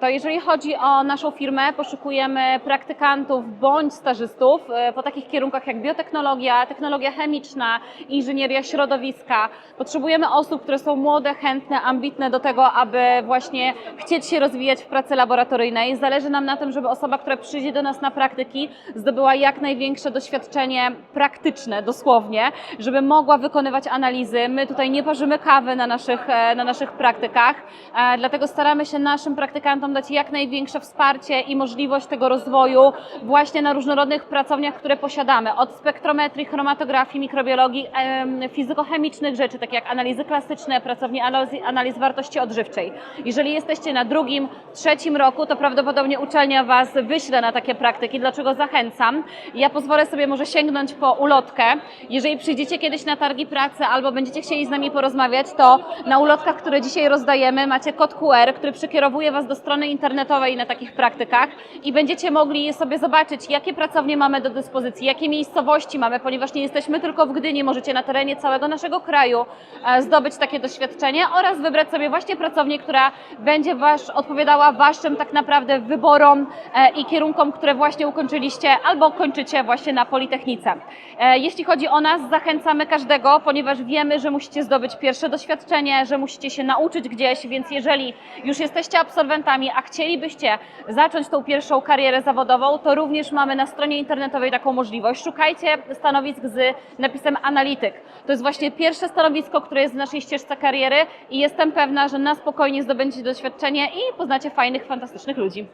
To jeżeli chodzi o naszą firmę, poszukujemy praktykantów bądź stażystów e, po takich kierunkach jak biotechnologia, technologia chemiczna, inżynieria środowiska. Potrzebujemy osób, które są młode, chętne, ambitne do tego, aby właśnie chcieć się rozwijać w pracy laboratoryjnej. Zależy nam na tym, żeby osoba, która przyjdzie do nas na praktyki, zdobyła jak największe doświadczenie praktyczne, dosłownie, żeby mogła wykonywać analizy. My tutaj nie parzymy kawy na naszych, e, na naszych praktykach, e, dlatego staramy się naszym praktykantom dać jak największe wsparcie i możliwość tego rozwoju właśnie na różnorodnych pracowniach, które posiadamy. Od spektrometrii, chromatografii, mikrobiologii, em, fizykochemicznych rzeczy, takie jak analizy klasyczne, pracownie analiz, analiz wartości odżywczej. Jeżeli jesteście na drugim, trzecim roku, to prawdopodobnie uczelnia Was wyśle na takie praktyki. Dlaczego zachęcam? Ja pozwolę sobie może sięgnąć po ulotkę. Jeżeli przyjdziecie kiedyś na targi pracy albo będziecie chcieli z nami porozmawiać, to na ulotkach, które dzisiaj rozdajemy, macie kod QR, który przekierowuje Was do strony internetowej na takich praktykach i będziecie mogli sobie zobaczyć, jakie pracownie mamy do dyspozycji, jakie miejscowości mamy, ponieważ nie jesteśmy tylko w Gdyni, możecie na terenie całego naszego kraju e, zdobyć takie doświadczenie oraz wybrać sobie właśnie pracownię, która będzie wasz, odpowiadała Waszym tak naprawdę wyborom e, i kierunkom, które właśnie ukończyliście albo kończycie właśnie na Politechnice. E, Jeśli chodzi o nas, zachęcamy każdego, ponieważ wiemy, że musicie zdobyć pierwsze doświadczenie, że musicie się nauczyć gdzieś, więc jeżeli już jesteście absolwentami, a chcielibyście zacząć tą pierwszą karierę zawodową, to również mamy na stronie internetowej taką możliwość. Szukajcie stanowisk z napisem analityk. To jest właśnie pierwsze stanowisko, które jest w naszej ścieżce kariery i jestem pewna, że na spokojnie zdobędziecie doświadczenie i poznacie fajnych, fantastycznych ludzi.